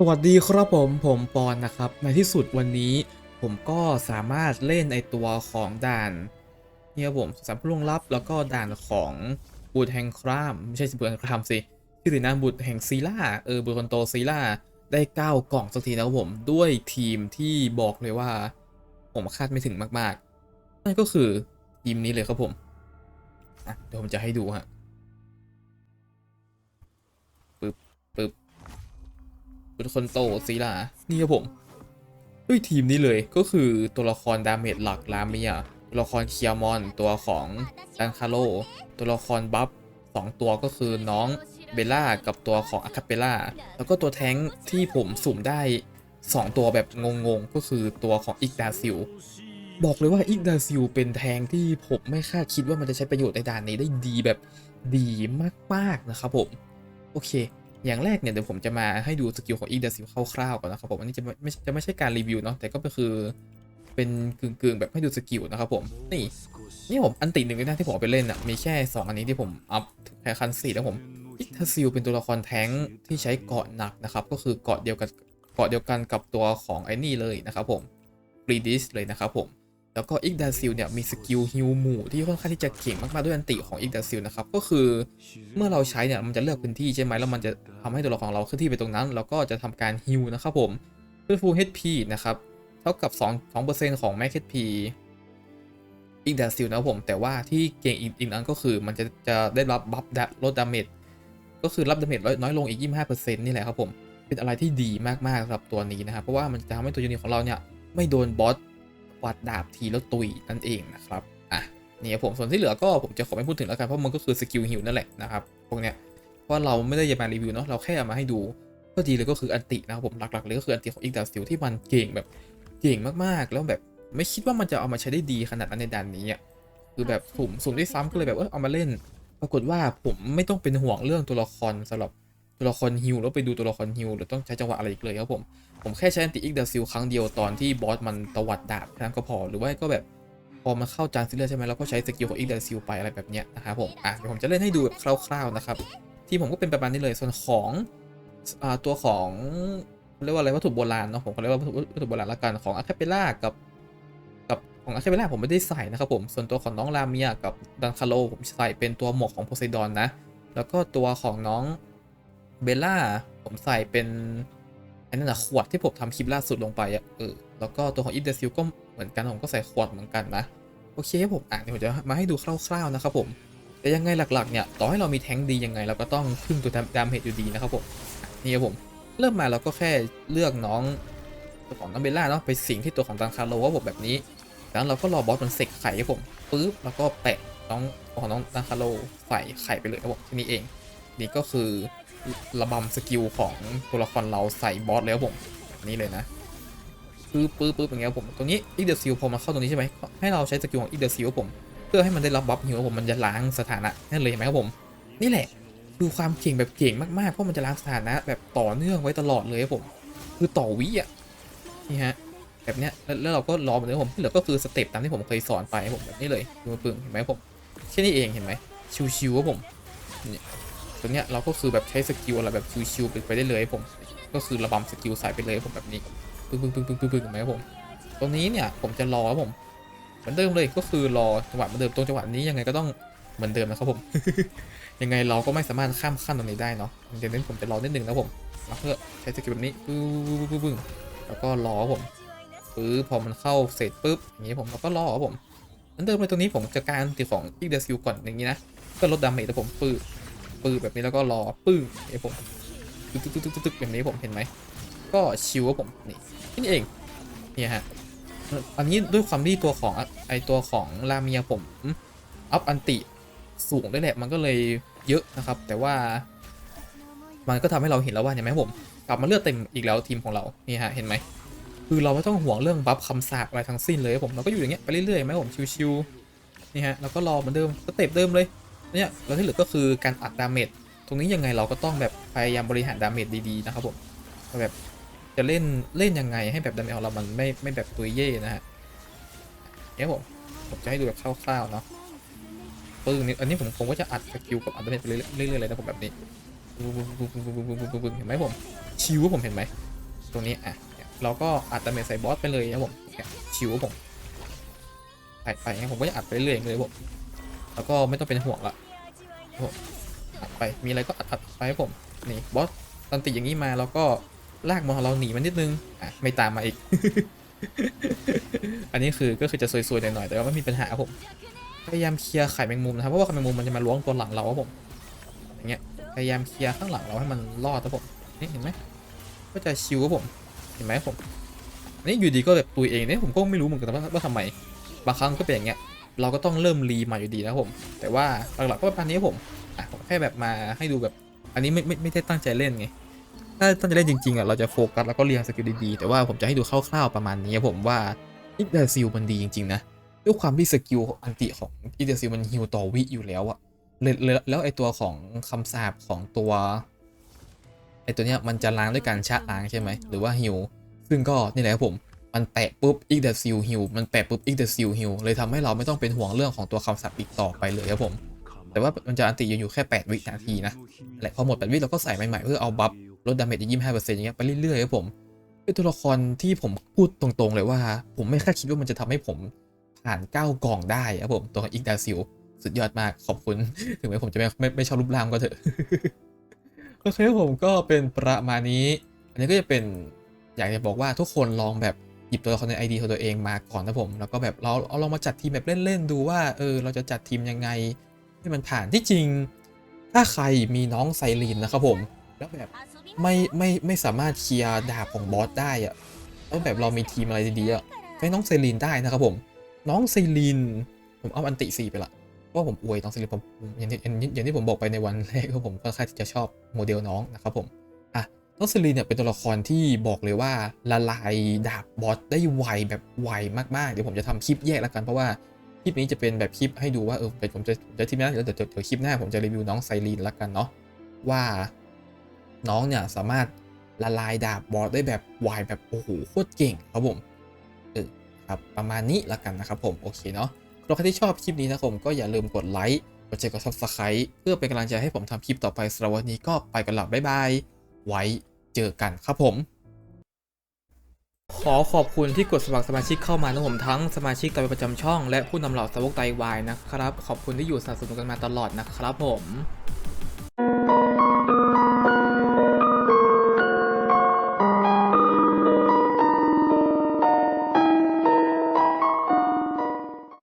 สวัสดีครับผมผมปอนนะครับ ในที่สุดวันนี้ผมก็สามารถเล่นไอตัวของด่านเนี่ยผมสามผู้ล่วงลับแล้วก็ด่านของบุตรแห่งครามไม่ใช่บุตรแห่งครามสิชื่อสินะบุตรแห่งซีล่าเออบุตรคนโตซีล่าได้เก้ากล่องสักทีนะครับผมด้วยทีมที่บอกเลยว่า ผมคาดไม่ถึงมากๆนั่นก็คือทีมนี้เลยครับผมเดี๋ยวผมจะให้ดูฮะ บุตรคนโตซีลานี่ครับผมด้วยทีมนี้เลยก็คือตัวละครดาเมจหลักลาเมียตัวละครเคียร์มอนตัวของดันคาโลตัวละครบัฟสองตัวก็คือน้องเบลล่ากับตัวของอาคาเปล่าแล้วก็ตัวแท้งที่ผมสุ่มได้ 2 ตัวแบบงงๆ ก็คือตัวของอิกดาซิลบอกเลยว่าอิกดาซิลเป็นแทงที่ผมไม่คาดคิดว่ามันจะใช้ประโยชน์ในด่านนี้ได้ดีแบบดีมากๆนะครับผม โอเค อย่างแรกเนี่ยเดี๋ยวผมจะมาให้ดูสกิลของอีเดซิลคร่าวๆก่อนนะครับผมอันนี้จะไม่จะไม่ใช่การรีวิวเนาะแต่ก็คือเป็นกึ่งๆแบบให้ดูสกิลนะครับผมนี่นี่ผมอันติหนึ่งในหน้าที่ผมไปเล่นอะมีแค่ 2 อันนี้ที่ผมอัพแค่คันสี่แล้วผมอีเดซิลเป็นตัวละครแท้งที่ใช้เกาะหนักนะครับก็คือเกาะเดียวกันเกาะเดียวกันกับตัวของไอ้นี่เลยนะครับผมฟรีดิสเลยนะครับผม แล้วก็อิกดาซิลเนี่ยมีสกิลฮิวหมู่ที่ค่อนข้างที่จะเก่งมากๆด้วยอันติของอิกดาซิลนะครับก็คือเมื่อเราใช้เนี่ยมันจะเลือกพื้นที่ใช่ไหมแล้วมันจะทำให้ตัวละครของเราเคลื่อนที่ไปตรงนั้น แล้วก็จะทำการฮิวนะครับผมด้วย full HP นะครับเท่ากับ 2 2%ของ max HP อิกดาซิลนะครับผมแต่ว่าที่เก่งอีกอีกอันก็คือมันจะจะได้รับบัฟลดดาเมจก็คือรับดาเมจน้อยลงอีก 25%นี่แหละครับผมเป็นอะไรที่ดีมากๆสำหรับตัวนี้นะครับเพราะว่ามันจะทำให้ตัวยูนิตของเราเนี่ยไม่โดนบอส วาดดาบทีแล้วตุยนั่นเองนะครับอะนี่ครับผมส่วนที่เหลือก็ผมจะขอไม่พูดถึงแล้วกันเพราะมันก็คือสกิลฮิวนั่นแหละนะครับพวกเนี้ยเพราะเราไม่ได้จะมารีวิวเนาะเราแค่เอามาให้ดูก็ดีเลยก็คืออันตินะครับผมหลักๆเลยก็คืออันติของอีกดาซิลที่มันเก่งแบบเก่งมากๆ แล้วแบบไม่คิดว่ามันจะเอามาใช้ได้ดีขนาดนั้นในด่านนี้อะคือแบบสมสุ่มได้ซ้ำก็เลยแบบเออเอามาเล่น ปรากฏว่าผมไม่ต้องเป็นห่วงเรื่องตัวละครสำหรับ ตัวละครฮิวแล้วไปดูตัวละครฮิวหรือต้องใช้จังหวะอะไรอีกเลยครับผม ผมแค่ใช้อันติอิกเดซิลครั้งเดียวตอนที่บอสมันตวัดดาบแค่นั้นก็พอหรือว่าก็แบบพอมาเข้าจานซิลเลอร์ใช่ไหมเราก็ใช้สกิลของอิกเดซิลไปอะไรแบบเนี้ยนะครับผมอะเดี๋ยวผมจะเล่นให้ดูแบบคร่าวๆนะครับที่ผมก็เป็นประมาณนี้เลยส่วนของอ่าตัวของเรียกว่าอะไรวัตถุโบราณเนาะผมเขาเรียกว่าวัตถุโบราณละกันของอาคาเปล่ากับกับของอาคาเปล่าผมไม่ได้ใส่นะครับผมส่วนตัวของน้องลาเมียกับดันคาโลผมใส่เป็นตัวหมวกของโพไซดอนนะแล้วก็ตัวของน้อง เบลล่า ผมใส่เป็น อันนั้นนะขวดที่ผมทำคลิปล่าสุดลงไปอะเออแล้วก็ตัวของอินเดซิลก็เหมือนกันผมก็ใส่ขวดเหมือนกันนะ โอเคผมอ่านเดี๋ยวผมจะมาให้ดูคร่าวๆนะครับผม แต่ยังไงหลักๆเนี่ยต่อให้เรามีแท้งดียังไงเราก็ต้องพึ่งตัวดามเฮดอยู่ดีนะครับผมนี่ครับผมเริ่มมาเราก็แค่เลือกน้องตัวของน้องเบลล่าเนาะไปสิงที่ตัวของตังคาโลว่าผมแบบนี้จากนั้นเราก็รอบอสมันเสกไข่ครับผมปึ๊บแล้วก็แปะน้องของน้องตังคาโลใส่ไข่ไปเลยครับผมที่นี้เอง นี่ก็คือ ระบำสกิลของตัวละครเราใส่บอสแล้วผมนี้เลยนะปื๊บปื๊บปื๊บอย่างเงี้ยผมตรงนี้อีเดอร์ซิลพอมาเข้าตรงนี้ใช่ไหมให้เราใช้สกิลของอีเดอร์ซิลผม เพื่อให้มันได้รับบัฟฮิวผมมันจะล้างสถานะนั่นเลยเห็นไหมครับผม นี่แหละคือความเก่งแบบเก่งมากๆเพราะมันจะล้างสถานะแบบต่อเนื่องไว้ตลอดเลยครับผม คือต่อวิอะนี่ฮะแบบเนี้ยแล้วเราก็รอเหมือนเดิมผมที่เหลือก็คือสเต็ปตามที่ผมเคยสอนไปครับผมแบบนี้เลยดูมาปึงเห็นไหมผมแค่นี้เองเห็นไหมชิวๆครับผมเนี่ย ตัวเนี้ยเราก็คือแบบใช้สกิลอะไรแบบชิวๆไปได้เลยผม ก็คือระบำสกิลใส่ไปเลยผมแบบนี้ปึ้งปึ้งปึ้งปึ้งปึ้งปึ้งไหมครับผมตรงนี้เนี่ยผมจะรอครับผมเหมือนเดิมเลยก็คือรอจังหวะเหมือนเดิมตรงจังหวะนี้ยังไงก็ต้องเหมือนเดิมนะครับผม ยังไงเราก็ไม่สามารถข้ามขั้นตรงนี้ได้เนาะเดี๋ยวนี้ผมจะรอนิดนึงนะผมแล้วเพื่อใช้สกิลแบบนี้ปึ้งปึ้งปึ้งแล้วก็รอครับผมปึ๊บพอมันเข้าเสร็จปุ๊บอย่างนี้ผมเราก็รอครับผมเหมือนเดิมเลยตรงนี้ผมจะการตีของอีกเดซิลก่อนอย่างนี้นะก็ลดดาเมจแต่ผมปื้ ปื้แบบนี้แล้วก็รอปื้เอ้ผมตึกตึกตึกตึกตึกแบบนี้ผมเห็นไหมก็ชิวครับผมนี่แค่นี่เองเนี่ยฮะอันนี้ด้วยความที่ตัวของไอตัวของลามียผมอัพอันติสูงด้วยแหละมันก็เลยเยอะนะครับ แต่ว่า มันก็ทำให้เราเห็นแล้วว่าเห็นไหมผมกลับมาเลือดเต็มอีกแล้วทีมของเรานี่ฮะเห็นไหมคือเราไม่ต้องห่วงเรื่องบัฟคำสาปอะไรทั้งสิ้นเลยผมเราก็อยู่อย่างเงี้ยไปเรื่อยๆไหมผมชิวๆนี่ฮะเราก็รอเหมือนเดิมสเต็ปเดิมเลย เนี่ยแล้วที่เหลือก็คือการอัดดาเมจตรงนี้ยังไงเราก็ต้องแบบพยายามบริหารดาเมจดีๆนะครับผมแบบจะเล่นเล่นยังไงให้แบบดาเมจของเรามันไม่ไม่แบบตัวเย่นะฮะเนี่ยผมผมจะให้ดูแบบคร่าวๆเนาะปึ้งนี่อันนี้ผมผมก็จะอัดสกิลกับอัดดาเมจไปเรื่อยๆเลยนะผมแบบนี้ปึ้งปึ้งปึ้งปึ้งปึ้งปึ้งปึ้งเห็นไหมผมชิวผมเห็นไหมตรงนี้อะเราก็อัดดาเมจใส่บอสไปเลยนะผมชิวผมใส่ไปๆผมก็จะอัดไปเรื่อยๆเลยผม แล้วก็ไม่ต้องเป็นห่วงละอัดไปมีอะไรก็อัดอัดไปครับผมนี่บอสตอนติดอย่างนี้มาเราก็ลากมอนของเราหนีมันนิดนึงอะไม่ตามมาอีก อันนี้คือก็คือจะซวยๆหน่อยๆแต่ว่าไม่มีปัญหาครับผมพยายามเคลียร์ไข่แมงมุมนะครับเพราะว่าไข่แมงมุมมันจะมาล้วงตัวหลังเราครับผมอย่างเงี้ยพยายามเคลียร์ข้างหลังเราให้มันรอดครับผมนี่เห็นไหมก็จะชิวครับผมเห็นไหมผมนนี่อยู่ดีก็แบบตุยเองเนี่ยผมก็ไม่รู้เหมือนกันว่าว่าทำไมบางครั้งก็เป็นอย่างเงี้ย เราก็ต้องเริ่มรีใหมาอยู่ดีนะผม แต่ว่าหลักๆก็ประมาณนี้ผมอะผมแค่แบบมาให้ดูแบบ อันนี้ไม่ไม่ไม่ได้ตั้งใจเล่นไง ถ้าตั้งใจเล่นจริงๆอะเราจะโฟกัสแล้วก็เรียงสกิลดีๆ แต่ว่าผมจะให้ดูคร่าวๆประมาณนี้ผมว่าอิกเดซิลมันดีจริงๆนะด้วยความที่สกิลอันติของอีเดซิลมันฮิวต่อวิอยู่แล้วอะเลยแล้วไอตัวของคำสาปของตัวไอตัวเนี้ยมันจะล้างด้วยการชะล้างใช่ไหมหรือว่าฮิวซึ่งก็นี่แหละครับผม มันแตะปุ๊บอีเดซิลฮิวมันแตะปุ๊บอีเดซิลฮิวเลยทำให้เราไม่ต้องเป็นห่วงเรื่องของตัวคำสาปอีกต่อไปเลยครับผม แต่ว่ามันจะอันติอยู่แค่ 8 วินาทีนะและพอหมด 8 วิเราก็ใส่ใหม่ๆเพื่อเอาบัฟลดดาเมจอีก25%อร์เซ็นต์อย่างเงี้ยไปเรื่อยๆครับผมเป็นตัวละครที่ผมพูดตรงๆเลยว่า ผมไม่คาดคิดว่ามันจะทำให้ผมผ่านก้ากล่องได้ครับผมตัวอีกดาซิลสุดยอดมากขอบคุณถึงแม้ผมจะไม่ไม่ไม่ชอบรูปร่างก็เถอะโอเคผมก็เป็นประมาณนี้ อันนี้ก็จะเป็นอยากจะบอกว่าทุกคนลองแบบ หยิบตัวละครใน ID ของตัวเองมาก่อนนะผมแล้วก็แบบเราเอาลองมาจัดทีมแบบเล่นๆดูว่าเออเราจะจัดทีมยังไงให้มันผ่านที่จริง ถ้าใครมีน้องไซรีนนะครับผมแล้วแบบไม่ไม่ไม่สามารถเคลียร์ดาบของบอสได้อะแล้วแบบเรามีทีมอะไรดีๆอะใช้น้องเซรีนได้นะครับผม น้องเซรีนผมเอาอันติสี่ไปละเพราะว่าผมอวยน้องเซรีนผมอย่างที่อย่างที่ผมบอกไปในวันแรกก็ผมก็ค่อนข้างที่จะชอบโมเดลน้องนะครับผม น้องเซรีนเนี่ยเป็นตัวละครที่บอกเลยว่าละลายดาบบอสได้ไวแบบไวมากๆ เดี๋ยวผมจะทำคลิปแยกแล้วกันเพราะว่าคลิปนี้จะเป็นแบบคลิปให้ดูว่าเออเดี๋ยวผมจะเดี๋ยวทีมนั้นเดี๋ยวเดี๋ยวเดี๋ยวคลิปหน้าผมจะรีวิวน้องไซรีนแล้วกันเนาะว่าน้องเนี่ยสามารถละลายดาบบอสได้แบบไวแบบโอ้โหโคตรเก่งครับผมเออครับประมาณนี้ละกันนะครับผมโอเคเนาะใครที่ชอบคลิปนี้นะครับผมก็อย่าลืมกดไลค์กดแชร์กด subscribe เพื่อเป็นกำลังใจให้ผมทำคลิปต่อไปสำหรับวันนี้ก็ไปกันหลับบ๊ายบาย ไว้เจอกันครับผมขอขอบคุณที่กดสมัครสมาชิกเข้ามานะผมทั้งสมาชิกตัวประจำช่องและผู้นำเหล่าสาวกไตวายนะครับ ขอบคุณที่อยู่สนับสนุนกันมาตลอดนะครับผม